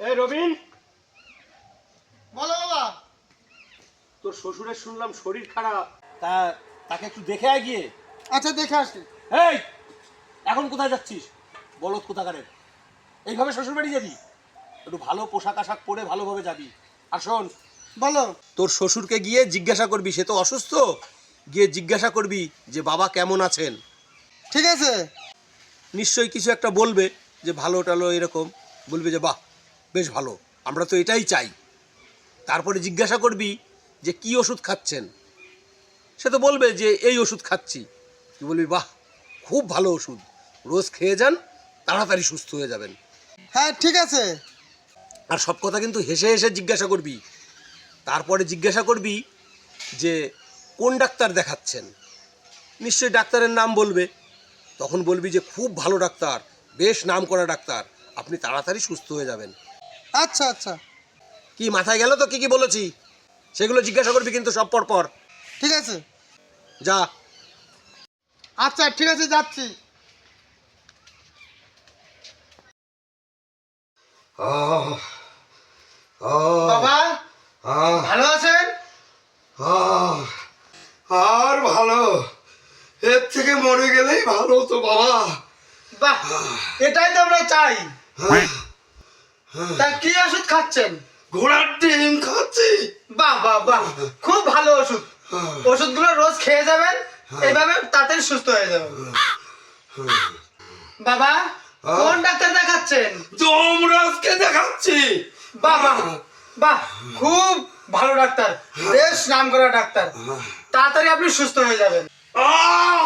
এই রবিন। বলো বাবা। তোর শ্বশুরের শুনলাম শরীর খারাপ। তা তাকে একটু দেখে আয় গিয়ে। আচ্ছা দেখে আসি। এই এখন কোথায় যাচ্ছিস? কোথাকারের। এইভাবে শ্বশুর বাড়ি যাবি? একটু ভালো পোশাক আশাক পরে ভালোভাবে যাবি। আর শোন বলো। তোর শ্বশুরকে গিয়ে জিজ্ঞাসা করবি সে তো অসুস্থ? গিয়ে জিজ্ঞাসা করবি যে বাবা কেমন আছেন? ঠিক আছে। নিশ্চয়ই কিছু একটা বলবে যে ভালো টালো এরকম। বলবে যে বাহ বেশ ভালো আমরা তো এটাই চাই। তারপরে জিজ্ঞাসা করবি যে কি ওষুধ খাচ্ছেন? সে তো বলবে যে এই ওষুধ খাচ্ছি। তুই বলবি বাহ খুব ভালো ওষুধ। রোজ খেয়ে যান তাড়াতাড়ি সুস্থ হয়ে যাবেন। হ্যাঁ ঠিক আছে। আর সব কথা কিন্তু হেসে হেসে জিজ্ঞাসা করবি। তারপরে জিজ্ঞাসা করবি যে কোন ডাক্তার দেখাচ্ছেন? নিশ্চয়ই ডাক্তারের নাম বলবে। তখন বলবি যে খুব ভালো ডাক্তার বেশ নাম করা ডাক্তার। আপনি তাড়াতাড়ি সুস্থ হয়ে যাবেন। আচ্ছা আচ্ছা। কি মাথায় গেল তো? কি কি বলেছি? সেগুলো জিজ্ঞাসা করবি কিন্তু সব পর পর। ঠিক আছে। যা। আচ্ছা ঠিক আছে যাচ্ছি। বাবা ভালো আছেন? আর ভালো। এর থেকে মরে গেলেই ভালো তো বাবা। বাহ এটাই তো আমরা চাই। তা কি ওষুধ খাচ্ছেন? ঘোড়ার ডিম খাচ্ছি। বাহ বাহ বাহ। খুব ভালো ওষুধ। ওষুধগুলো রোজ খেয়ে যাবেন এইভাবে তাড়াতাড়ি সুস্থ হয়ে যাবেন। বাবা কোন ডাক্তার দেখাচ্ছেন? যমরাজকে দেখাচ্ছি। বাহ বাহ খুব ভালো ডাক্তার। বেশ নাম করা ডাক্তার। তাড়াতাড়ি আপনি সুস্থ হয়ে যাবেন। আহ!